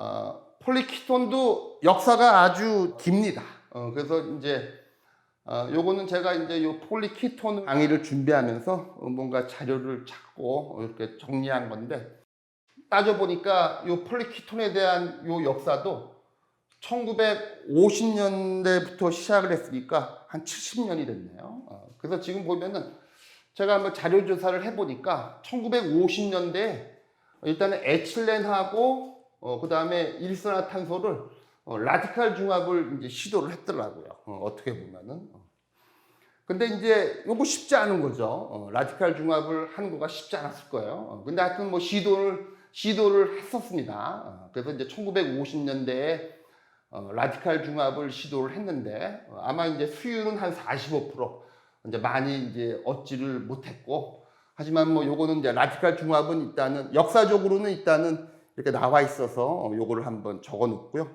어, 폴리키톤도 역사가 아주 깁니다. 어, 그래서 이제 어, 요거는 제가 이제 요 폴리키톤 강의를 준비하면서 어, 뭔가 자료를 찾고 어, 이렇게 정리한 건데 따져 보니까 요 폴리키톤에 대한 요 역사도 1950년대부터 시작을 했으니까 한 70년이 됐네요. 어, 그래서 지금 보면은 제가 한번 자료 조사를 해보니까 1950년대에 일단은 에틸렌하고 어, 그 다음에 일산화탄소를 어, 라디칼 중합을 이제 시도를 했더라고요. 어, 떻게 보면은. 어. 근데 이제 요거 쉽지 않은 거죠. 어, 라디칼 중합을 하는 거가 쉽지 않았을 거예요. 어, 근데 하여튼 뭐 시도를, 시도를 했었습니다. 어, 그래서 이제 1950년대에 어, 라디칼 중합을 시도를 했는데 어, 아마 이제 수율은 한 45% 이제 많이 이제 얻지를 못했고 하지만 뭐 요거는 이제 라디칼 중합은 일단은 역사적으로는 일단은 이렇게 나와 있어서 어, 요거를 한번 적어 놓고요.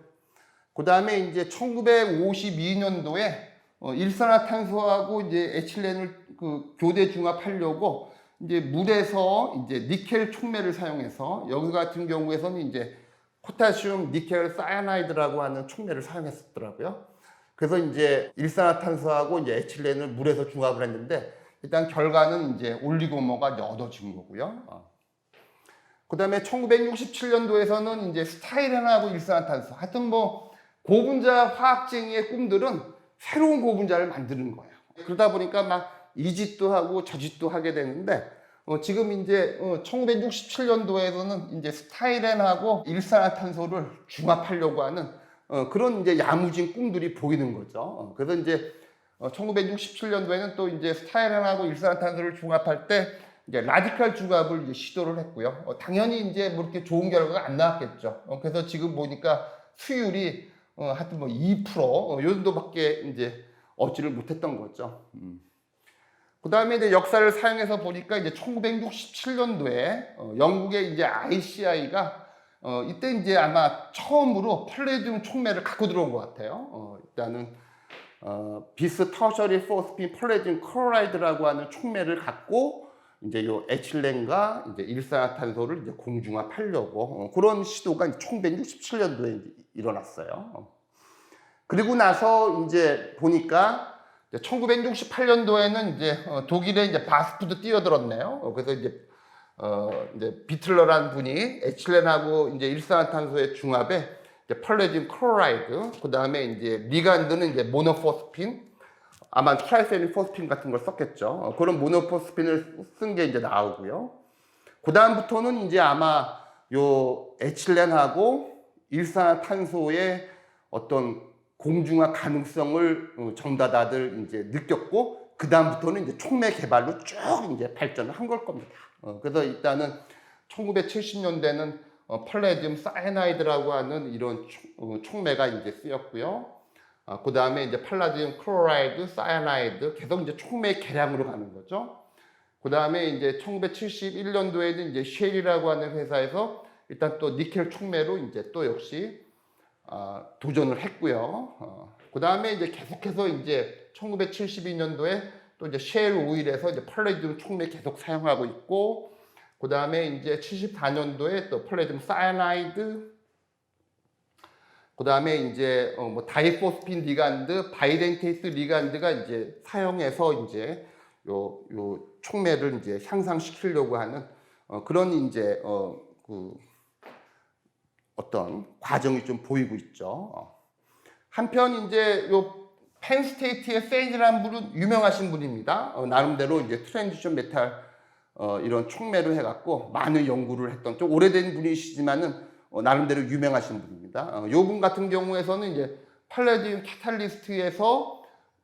그 다음에 이제 1952년도에 어, 일산화탄소하고 이제 에틸렌을 그 교대 중합하려고 이제 물에서 이제 니켈 촉매를 사용해서 여기 같은 경우에서는 이제 포타슘 니켈 사이아나이드라고 하는 촉매를 사용했었더라고요. 그래서 이제 일산화탄소하고 이제 에틸렌을 물에서 중합을 했는데 일단 결과는 이제 올리고모가 얻어진 거고요. 어. 그다음에 1967년도에서는 이제 스타이렌하고 일산화탄소 하여튼 뭐 고분자 화학쟁이의 꿈들은 새로운 고분자를 만드는 거예요. 그러다 보니까 막 이 짓도 하고 저 짓도 하게 되는데 어, 지금 이제 어, 1967년도에서는 이제 스타이렌하고 일산화탄소를 중합하려고 하는 어, 그런 이제 야무진 꿈들이 보이는 거죠. 어, 그래서 이제 어, 1967년도에는 또 이제 스타이렌하고 일산화탄소를 중합할 때 이제 라디칼 중합을 이제 시도를 했고요. 어, 당연히 이제 뭐 이렇게 좋은 결과가 안 나왔겠죠. 어, 그래서 지금 보니까 수율이 어, 하여튼 뭐 2%, 어, 요 정도밖에 이제 얻지를 못했던 거죠. 음. 그 다음에 이제 역사를 사용해서 보니까 이제 1967년도에 어, 영국의 이제 ICI가 어, 이때 이제 아마 처음으로 펄레디움 촉매를 갖고 들어온 것 같아요. 어, 일단은 어, 비스 터셔리 포스핀 펄레디움 클로라이드라고 하는 촉매를 갖고 이제 요 에틸렌과 이제 일산화탄소를 이제 공중합하려고 어, 그런 시도가 1967년도에 일어났어요. 어. 그리고 나서 이제 보니까 1968년도에는 이제 어, 독일의 이제 바스프도 뛰어들었네요. 어, 그래서 이제 어 이제 비틀러라는 분이 에틸렌하고 이제 일산화탄소의 중합에 이제 펄레디움 클로라이드, 그 다음에 이제 리간드는 이제 모노포스핀, 아마 트라이세린 포스핀 같은 걸 썼겠죠. 어, 그런 모노포스핀을 쓴 게 이제 나오고요. 그 다음부터는 이제 아마 요 에틸렌하고 일산화탄소의 어떤 공중화 가능성을 어, 정다다들 이제 느꼈고 그 다음부터는 이제 촉매 개발로 쭉 이제 발전을 한 걸 겁니다. 어, 그래서 일단은 1970년대는 어, 펄레디움 사이나이드라고 하는 이런 촉매가 이제 쓰였고요. 어, 그 다음에 이제 팔라디움 클로라이드, 사이나이드 계속 이제 촉매 개량으로 가는 거죠. 그 다음에 이제 1971년도에는 이제 쉘이라고 하는 회사에서 일단 또 니켈 촉매로 이제 또 역시 어, 도전을 했고요. 어, 그 다음에 이제 계속해서 이제 1972년도에 또 이제 쉘 오일에서 이제 펄레디움 촉매 계속 사용하고 있고, 그 다음에 이제 74년도에 또 펄레디움 사이나이드, 그 다음에 이제 어, 뭐 다이포스핀 리간드, 바이덴테이스 리간드가 이제 사용해서 이제 요, 요 촉매를 이제 향상시키려고 하는 어, 그런 이제 어, 그 어떤 과정이 좀 보이고 있죠. 어. 한편 이제 요 펜스테이트의 세이즈라는 분은 유명하신 분입니다. 어, 나름대로 이제 트랜지션 메탈 어, 이런 촉매를 해갖고 많은 연구를 했던 좀 오래된 분이시지만은 어, 나름대로 유명하신 분입니다. 어, 요분 같은 경우에서는 이제 팔레디움 카탈리스트에서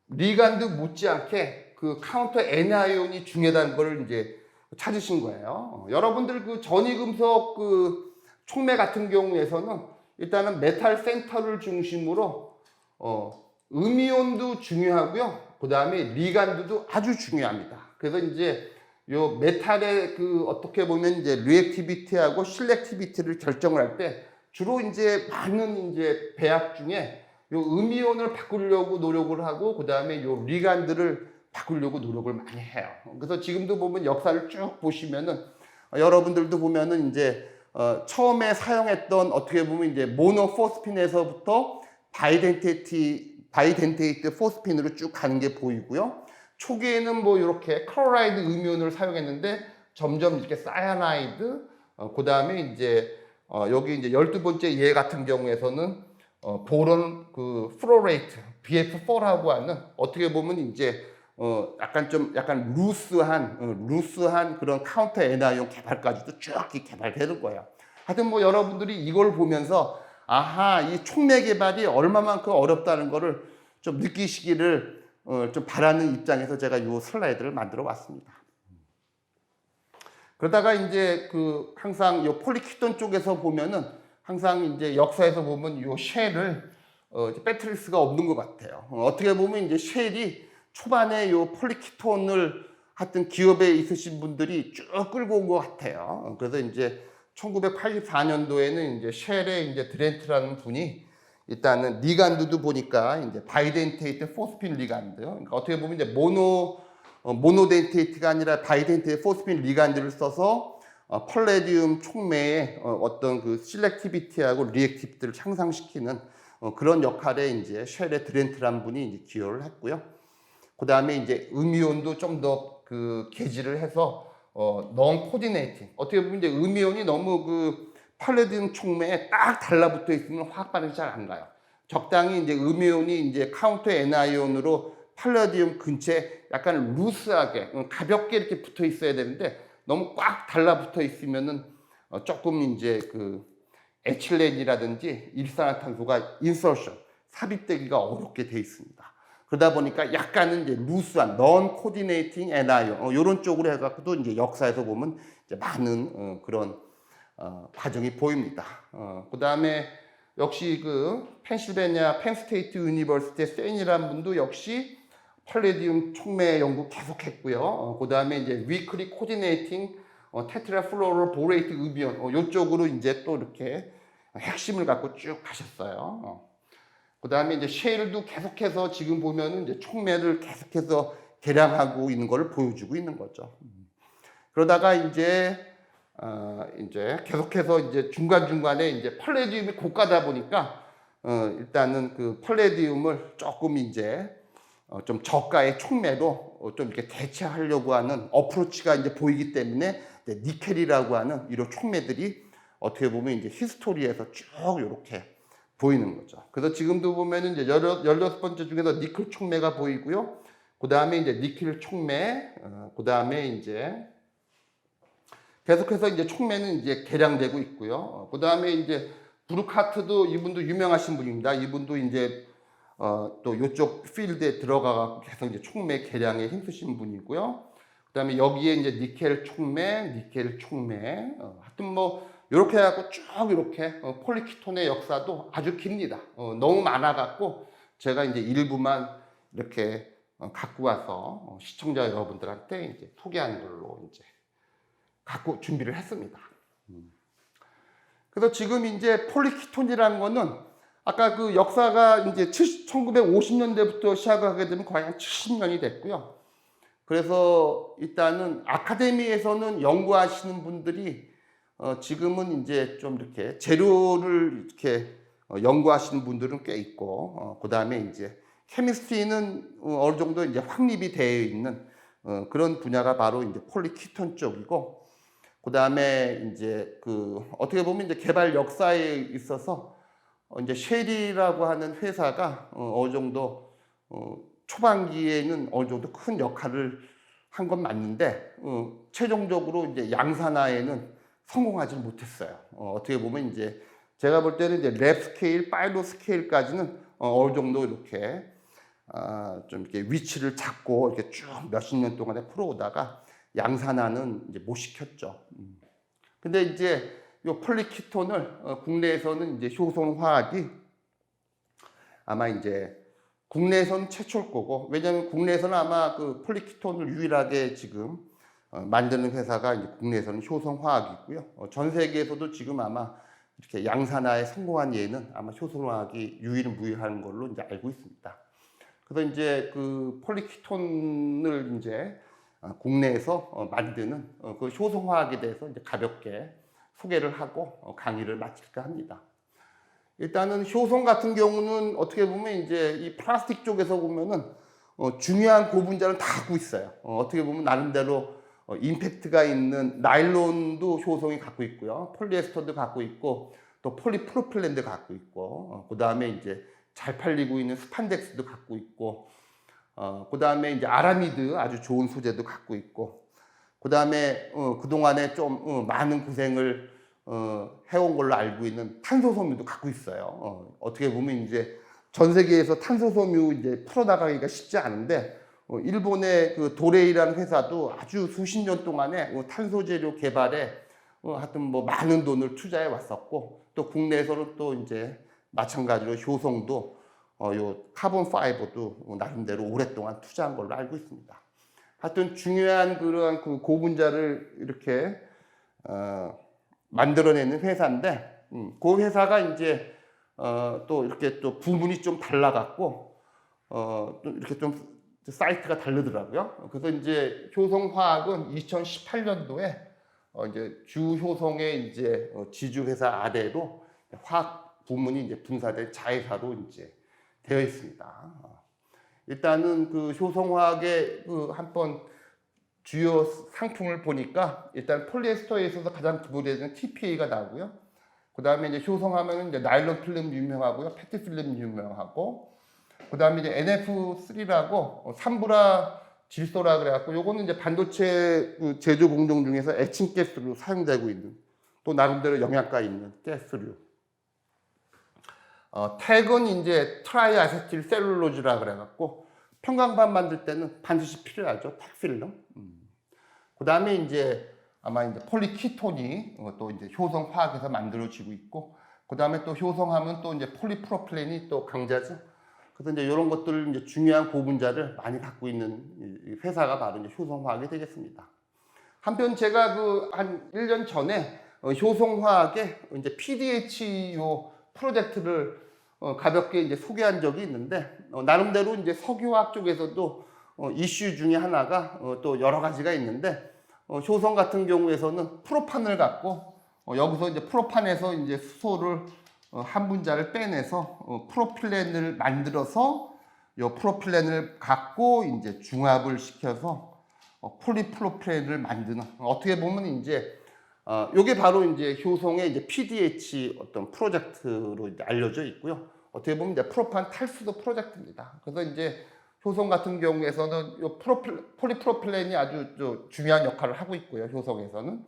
리간드 못지않게 그 카운터 애나이온이 중요하다는 걸 이제 찾으신 거예요. 어, 여러분들 그 전이금속 그 촉매 같은 경우에서는 일단은 메탈 센터를 중심으로 어, 음이온도 중요하고요. 그 다음에 리간드도 아주 중요합니다. 그래서 이제 요 메탈의 그 어떻게 보면 이제 리액티비티하고 실렉티비티를 결정을 할 때 주로 이제 많은 이제 배합 중에 요 음이온을 바꾸려고 노력을 하고 그 다음에 요 리간드를 바꾸려고 노력을 많이 해요. 그래서 지금도 보면 역사를 쭉 보시면은 여러분들도 보면은 이제 어, 처음에 사용했던 어떻게 보면 이제 모노포스핀에서부터 바이덴테이트 바이덴테이트 포스핀으로 쭉 가는 게 보이고요. 초기에는 뭐 이렇게 클로라이드 음이온을 사용했는데 점점 이렇게 사야나이드 어, 그 다음에 이제 어, 여기 이제 열두 번째 얘 같은 경우에서는 어, 보론 그 플로레이트 BF4라고 하는 어떻게 보면 이제 어, 약간 좀 약간 루스한 어, 루스한 그런 카운터 에나이온 개발까지도 쭉 개발되는 거예요. 하여튼 뭐 여러분들이 이걸 보면서 아하 이 촉매 개발이 얼마만큼 어렵다는 거를 좀 느끼시기를 어, 좀 바라는 입장에서 제가 이 슬라이드를 만들어 왔습니다. 그러다가 이제 그 항상 요 폴리키톤 쪽에서 보면은 항상 이제 역사에서 보면 요 쉘을 어, 이제 배트리스가 없는 것 같아요. 어, 어떻게 보면 이제 쉘이 초반에 요 폴리키톤을 하여튼 기업에 있으신 분들이 쭉 끌고 온 것 같아요. 어, 그래서 이제 1984년도에는 이제 쉘의 이제 드렌트라는 분이 일단은 리간드도 보니까 이제 바이덴테이트 포스핀 리간드. 그러니까 어떻게 보면 이제 모노 어, 모노덴테이트가 아니라 바이덴테이트 포스핀 리간드를 써서 어, 펄레디움 촉매의 어, 어떤 그 실렉티비티하고 리액티비티를 향상시키는 어, 그런 역할에 이제 쉘의 드렌트라는 분이 이제 기여를 했고요. 그 다음에 이제 음이온도 좀 더 그 개지를 해서 어, non 코디네이팅 어떻게 보면 이제 음이온이 너무 그 팔레디움 촉매에 딱 달라붙어 있으면 화학 반응이 잘 안 가요. 적당히 이제 음이온이 이제 카운터 에나이온으로 팔레디움 근처에 약간 루스하게 어, 가볍게 이렇게 붙어 있어야 되는데 너무 꽉 달라붙어 있으면은 어, 조금 이제 그 에틸렌이라든지 일산화탄소가 인설션 삽입되기가 어렵게 돼 있습니다. 그러다 보니까 약간은 이제 루스한 coordinating anion 어, 이런 쪽으로 해갖고도 이제 역사에서 보면 이제 많은 어, 그런 어, 과정이 보입니다. 어, 그 다음에 역시 그 펜실베니아 펜스테이트 유니버시티 세인이라는 분도 역시 펄레디움 촉매 연구 계속했고요. 어, 그 다음에 이제 위클리 코디네이팅 어, 테트라 플로로 보레이트 음이온 어, 이쪽으로 이제 또 이렇게 핵심을 갖고 쭉 가셨어요. 어. 그 다음에 이제 쉐일도 계속해서 지금 보면은 이제 촉매를 계속해서 개량하고 있는 것을 보여주고 있는 거죠. 음. 그러다가 이제 어, 이제 계속해서 이제 중간 중간에 이제 펄레디움이 고가다 보니까 어, 일단은 그 펄레디움을 조금 이제 어, 좀 저가의 촉매로 어, 좀 이렇게 대체하려고 하는 어프로치가 이제 보이기 때문에 이제 니켈이라고 하는 이런 촉매들이 어떻게 보면 이제 히스토리에서 쭉 이렇게 보이는 거죠. 그래서 지금도 보면은 이제 열여섯 번째 중에서 니켈 촉매가 보이고요. 그 다음에 이제 니켈 촉매, 어, 그 다음에 이제 계속해서 이제 촉매는 이제 개량되고 있고요. 어, 그 다음에 이제 브루카트도 이분도 유명하신 분입니다. 이분도 이제 어, 또 이쪽 필드에 들어가갖고 계속 이제 촉매 개량에 힘쓰신 분이고요. 그 다음에 여기에 이제 니켈 촉매, 니켈 촉매, 어, 하여튼 뭐 이렇게 해갖고 쭉 이렇게 어, 폴리키톤의 역사도 아주 깁니다. 어, 너무 많아갖고 제가 이제 일부만 이렇게 어, 갖고 와서 어, 시청자 여러분들한테 이제 소개하는 걸로 이제 갖고 준비를 했습니다. 음. 그래서 지금 이제 폴리키톤이라는 거는 아까 그 역사가 이제 1950년대부터 시작하게 되면 거의 한 70년이 됐고요. 그래서 일단은 아카데미에서는 연구하시는 분들이 어 지금은 이제 좀 이렇게 재료를 이렇게 어 연구하시는 분들은 꽤 있고 어 그 다음에 이제 케미스트리는 어느 정도 이제 확립이 되어 있는 어 그런 분야가 바로 이제 폴리키톤 쪽이고 그 다음에 이제 그 어떻게 보면 이제 개발 역사에 있어서 어, 이제 쉐리라고 하는 회사가 어, 어느 정도 어, 초반기에는 어느 정도 큰 역할을 한 건 맞는데 어, 최종적으로 이제 양산화에는 성공하지 못했어요. 어, 어떻게 보면 이제 제가 볼 때는 이제 랩 스케일, 파일로 스케일까지는 어, 어느 정도 이렇게 아, 좀 이렇게 위치를 잡고 이렇게 쭉 몇십 년 동안에 풀어오다가 양산화는 이제 못 시켰죠. 음. 근데 이제 요 폴리키톤을 어, 국내에서는 이제 효성 화학이 아마 이제 국내에서는 최초일 거고 왜냐하면 국내에서는 아마 그 폴리키톤을 유일하게 지금 어, 만드는 회사가 이제 국내에서는 효성 화학이고요. 어, 전 세계에서도 지금 아마 이렇게 양산화에 성공한 예는 아마 효성 화학이 유일무이한 걸로 이제 알고 있습니다. 그래서 이제 그 폴리키톤을 이제 어, 국내에서 어, 만드는 어, 그 효성 화학에 대해서 이제 가볍게 소개를 하고 어, 강의를 마칠까 합니다. 일단은 효성 같은 경우는 어떻게 보면 이제 이 플라스틱 쪽에서 보면은 어, 중요한 고분자를 다 갖고 있어요. 어, 떻게 보면 나름대로 어, 임팩트가 있는 나일론도 효성이 갖고 있고요. 폴리에스터도 갖고 있고 또 폴리프로필렌도 갖고 있고 어, 그 다음에 이제 잘 팔리고 있는 스판덱스도 갖고 있고 어, 그 다음에 이제 아라미드 아주 좋은 소재도 갖고 있고 그 다음에 어, 그동안에 좀 어, 많은 고생을 어, 해온 걸로 알고 있는 탄소섬유도 갖고 있어요. 어, 어떻게 보면 이제 전 세계에서 탄소섬유 이제 풀어나가기가 쉽지 않은데 어, 일본의 그 도레이라는 회사도 아주 수십 년 동안에 어, 탄소 재료 개발에 어, 하여튼 뭐 많은 돈을 투자해 왔었고 또 국내에서는 또 이제 마찬가지로 효성도 어, 요 카본 파이버도 어, 나름대로 오랫동안 투자한 걸로 알고 있습니다. 하여튼 중요한 그러한 그 고분자를 이렇게 어, 만들어내는 회사인데 음, 그 회사가 이제 어, 또 이렇게 또 부문이 좀 달라갖고 어, 또 이렇게 좀 사이트가 다르더라고요. 그래서 이제 효성화학은 2018년도에 어, 이제 주효성의 이제 어, 지주회사 아래로 화학 부문이 이제 분사된 자회사로 이제 되어 있습니다. 어. 일단은 그 효성화학의 그 한 번 주요 상품을 보니까 일단 폴리에스터에 있어서 가장 기본되는 TPA가 나오고요. 그 다음에 이제 효성하면은 이제 나일론 필름 유명하고요. 페트 필름 유명하고 그 다음에 이제 NF3라고 삼브라 질소라 그래갖고 요거는 이제 반도체 그 제조 공정 중에서 에칭 가스로 사용되고 있는 또 나름대로 영양가 있는 가스류. 어, 택은 이제 트라이 아세틸 셀룰로즈라 그래갖고 평강반 만들 때는 반드시 필요하죠. 택필름. 음. 그 다음에 이제 아마 이제 폴리키톤이 어, 또 이제 효성 화학에서 만들어지고 있고 그 다음에 또 효성하면 또 이제 폴리프로필렌이 또 강자죠. 그래서 이제 이런 것들 이제 중요한 고분자를 많이 갖고 있는 이 회사가 바로 이제 효성화학이 되겠습니다. 한편 제가 그 한 1년 전에 어, 효성화학의 이제 PDH 요 프로젝트를 어, 가볍게 이제 소개한 적이 있는데 어, 나름대로 이제 석유화학 쪽에서도 어, 이슈 중에 하나가 어, 또 여러 가지가 있는데 어, 효성 같은 경우에서는 프로판을 갖고 어, 여기서 이제 프로판에서 이제 수소를 어, 한 분자를 빼내서 어, 프로필렌을 만들어서 이 프로필렌을 갖고 이제 중합을 시켜서 어, 폴리프로필렌을 만드는 어떻게 보면 이제 어, 요게 바로 이제 효성의 이제 PDH 어떤 프로젝트로 알려져 있고요. 어떻게 보면 이제 프로판 탈수도 프로젝트입니다. 그래서 이제 효성 같은 경우에서는 요 프로필, 폴리프로필렌이 아주 저 중요한 역할을 하고 있고요. 효성에서는.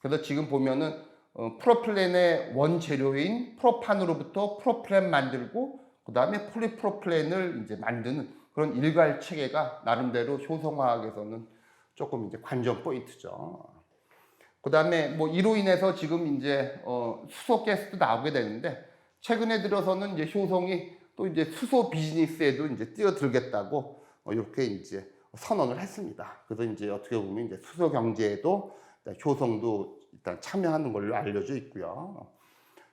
그래서 지금 보면은 어, 프로필렌의 원재료인 프로판으로부터 프로필렌 만들고 그 다음에 폴리프로필렌을 이제 만드는 그런 일괄 체계가 나름대로 효성화학에서는 조금 이제 관전 포인트죠. 그 다음에 뭐 이로 인해서 지금 이제 어, 수소 가스도 나오게 되는데 최근에 들어서는 이제 효성이 또 이제 수소 비즈니스에도 이제 뛰어들겠다고 어, 이렇게 이제 선언을 했습니다. 그래서 이제 어떻게 보면 이제 수소 경제에도 효성도 일단 참여하는 걸로 알려져 있고요.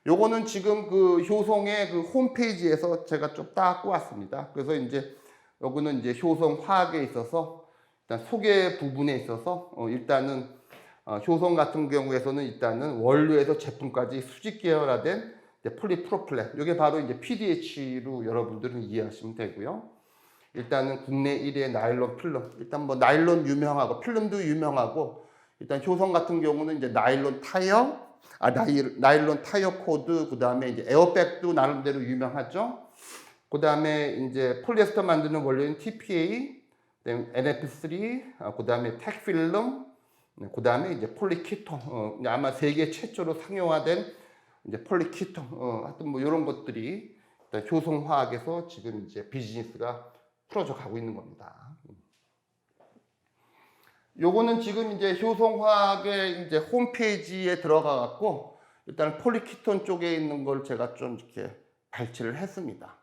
요거는 지금 그 효성의 그 홈페이지에서 제가 좀 따고 왔습니다. 그래서 이제 요거는 이제 효성 화학에 있어서 일단 소개 부분에 있어서 어, 일단은 어, 효성 같은 경우에서는 일단은 원료에서 제품까지 수직 계열화된 이제 폴리프로필렌 이게 바로 이제 PDH로 여러분들은 이해하시면 되고요. 일단은 국내 1위의 나일론 필름. 일단 뭐 나일론 유명하고 필름도 유명하고 일단 효성 같은 경우는 이제 나일론 타이어, 아 나일, 나일론 타이어 코드 그다음에 이제 에어백도 나름대로 유명하죠. 그다음에 이제 폴리에스터 만드는 원료인 TPA, 그다음에 NF3, 아, 그다음에 택 필름, 네, 그 다음에 이제 폴리키톤. 어, 아마 세계 최초로 상용화된 이제 폴리키톤, 어, 하여튼 뭐 이런 것들이 일단 효성화학에서 지금 이제 비즈니스가 풀어져 가고 있는 겁니다. 요거는 지금 이제 효성화학의 이제 홈페이지에 들어가 갖고 일단 폴리키톤 쪽에 있는 걸 제가 좀 이렇게 발췌를 했습니다.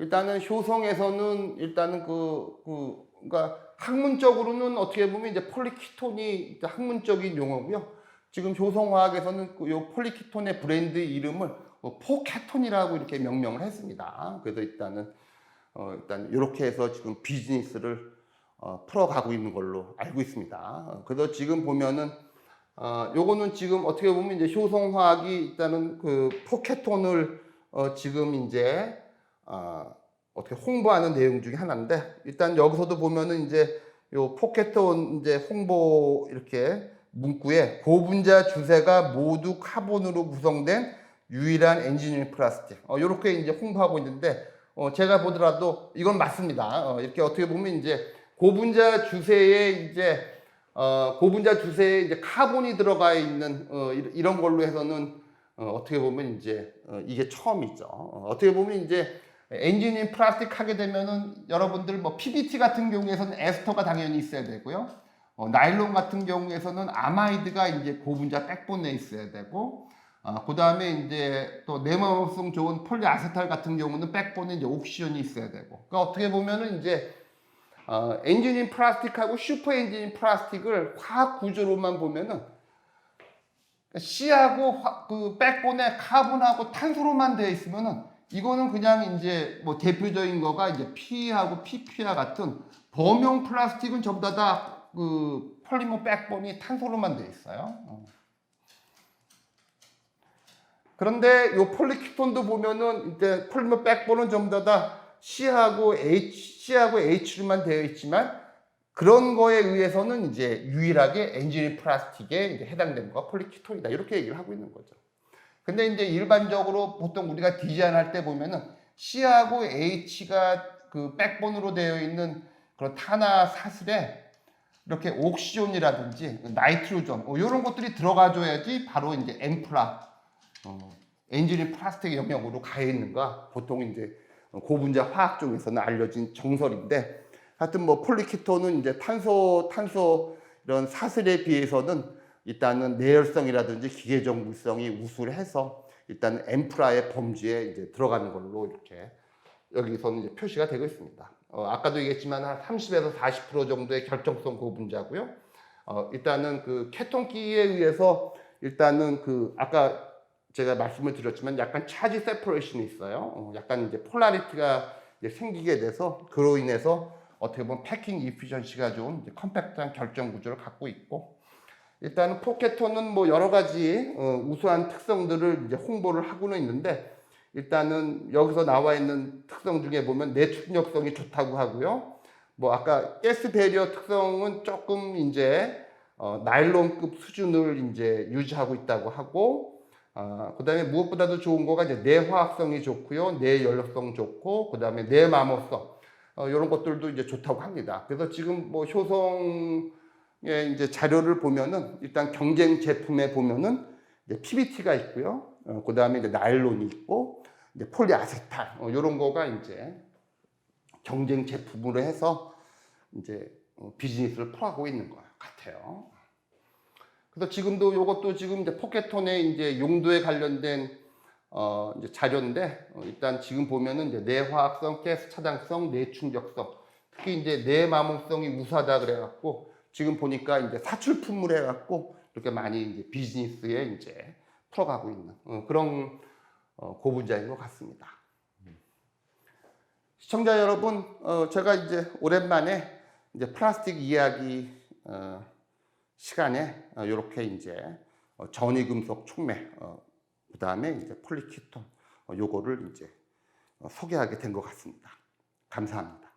일단은 효성에서는 일단은 그, 그, 그러니까 학문적으로는 어떻게 보면 이제 폴리키톤이 학문적인 용어고요. 지금 효성화학에서는 그요 폴리키톤의 브랜드 이름을 뭐 포케톤이라고 이렇게 명명을 했습니다. 그래서 일단은 어, 일단 이렇게 해서 지금 비즈니스를 어, 풀어가고 있는 걸로 알고 있습니다. 어, 그래서 지금 보면은 어, 요거는 지금 어떻게 보면 이제 효성화학이 일단은 그 포켓톤을 어, 지금 이제 어, 어떻게 홍보하는 내용 중에 하나인데 일단 여기서도 보면은 이제 요 포켓톤 이제 홍보 이렇게 문구에 고분자 주세가 모두 카본으로 구성된 유일한 엔지니어링 플라스틱 어, 이렇게 이제 홍보하고 있는데 어, 제가 보더라도 이건 맞습니다. 어, 이렇게 어떻게 보면 이제 고분자 주세에 이제 어, 고분자 주세에 이제 카본이 들어가 있는 어, 이- 이런 걸로 해서는 어, 어떻게 보면 이제 어, 이게 처음이죠. 어, 어떻게 보면 이제 엔지니어링 플라스틱 하게 되면은 여러분들 뭐 PBT 같은 경우에서는 에스터가 당연히 있어야 되고요. 어, 나일론 같은 경우에서는 아마이드가 이제 고분자 백본에 있어야 되고, 어, 그 다음에 이제 또 내모성 좋은 폴리아세탈 같은 경우는 백본에 이제 옥시전이 있어야 되고. 그러니까 어떻게 보면은 이제 어, 엔지니어링 플라스틱하고 슈퍼 엔지니어링 플라스틱을 화학 구조로만 보면은 C하고 화- 그 백본에 카본하고 탄소로만 되어 있으면은 이거는 그냥 이제 뭐 대표적인 거가 이제 P하고 PP와 같은 범용 플라스틱은 전부 다그 폴리머 백본이 탄소로만 되어 있어요. 어. 그런데 요 폴리키톤도 보면은 이제 폴리머 백본은 전부 다 C하고 H, C하고 H로만 되어 있지만 그런 거에 의해서는 이제 유일하게 엔지니어 플라스틱에 해당되는 거가 폴리키톤이다. 이렇게 얘기를 하고 있는 거죠. 근데 이제 일반적으로 보통 우리가 디자인할 때 보면은 C하고 H가 그 백본으로 되어 있는 그런 탄화 사슬에 이렇게 옥시존이라든지 나이트로존 어, 이런 것들이 들어가줘야지 바로 이제 엠플라 어, 엔지니어 플라스틱 영역으로 가 있는가? 보통 이제 고분자 화학 쪽에서는 알려진 정설인데 하여튼 뭐 폴리키톤은 이제 탄소 탄소 이런 사슬에 비해서는 일단은 내열성이라든지 기계적 물성이 우수해서 일단 엠프라의 범주에 이제 들어가는 걸로 이렇게 여기서는 이제 표시가 되고 있습니다. 어, 아까도 얘기했지만 한 30에서 40% 정도의 결정성 고분자고요. 어, 일단은 그 케톤기에 의해서 일단은 그 아까 제가 말씀을 드렸지만 약간 차지 세퍼레이션이 있어요. 어, 약간 이제 폴라리티가 이제 생기게 돼서 그로 인해서 어떻게 보면 패킹 이피션시가 좋은 이제 컴팩트한 결정 구조를 갖고 있고 일단은 포켓톤은 뭐 여러 가지 어, 우수한 특성들을 이제 홍보를 하고는 있는데 일단은 여기서 나와 있는 특성 중에 보면 내축력성이 좋다고 하고요. 뭐 아까 가스 배리어 특성은 조금 이제 어, 나일론급 수준을 이제 유지하고 있다고 하고 아, 그다음에 무엇보다도 좋은 거가 이제 내화학성이 좋고요, 내연력성 좋고 그다음에 내마모성 어, 이런 것들도 이제 좋다고 합니다. 그래서 지금 뭐 효성의 이제 자료를 보면은 일단 경쟁 제품에 보면은 이제 PBT가 있고요. 어, 그 다음에 이제 나일론이 있고 이제 폴리아세탈 어, 이런 거가 이제 경쟁 제품으로 해서 이제 어, 비즈니스를 풀어가고 있는 것 같아요. 그래서 지금도 이것도 지금 이제 포켓톤의 이제 용도에 관련된 어, 이제 자료인데 어, 일단 지금 보면은 이제 내화학성, 가스 차단성, 내충격성, 특히 이제 내마모성이 우수하다 그래갖고 지금 보니까 이제 사출품을 해갖고 이렇게 많이 이제 비즈니스에 이제 풀어가고 있는 어, 그런 어, 고분자인 것 같습니다. 시청자 여러분, 어, 제가 이제 오랜만에 이제 플라스틱 이야기 어, 시간에 어, 이렇게 이제 어, 전이금속 촉매, 어, 그 다음에 이제 폴리키톤, 어, 요거를 이제 어, 소개하게 된 것 같습니다. 감사합니다.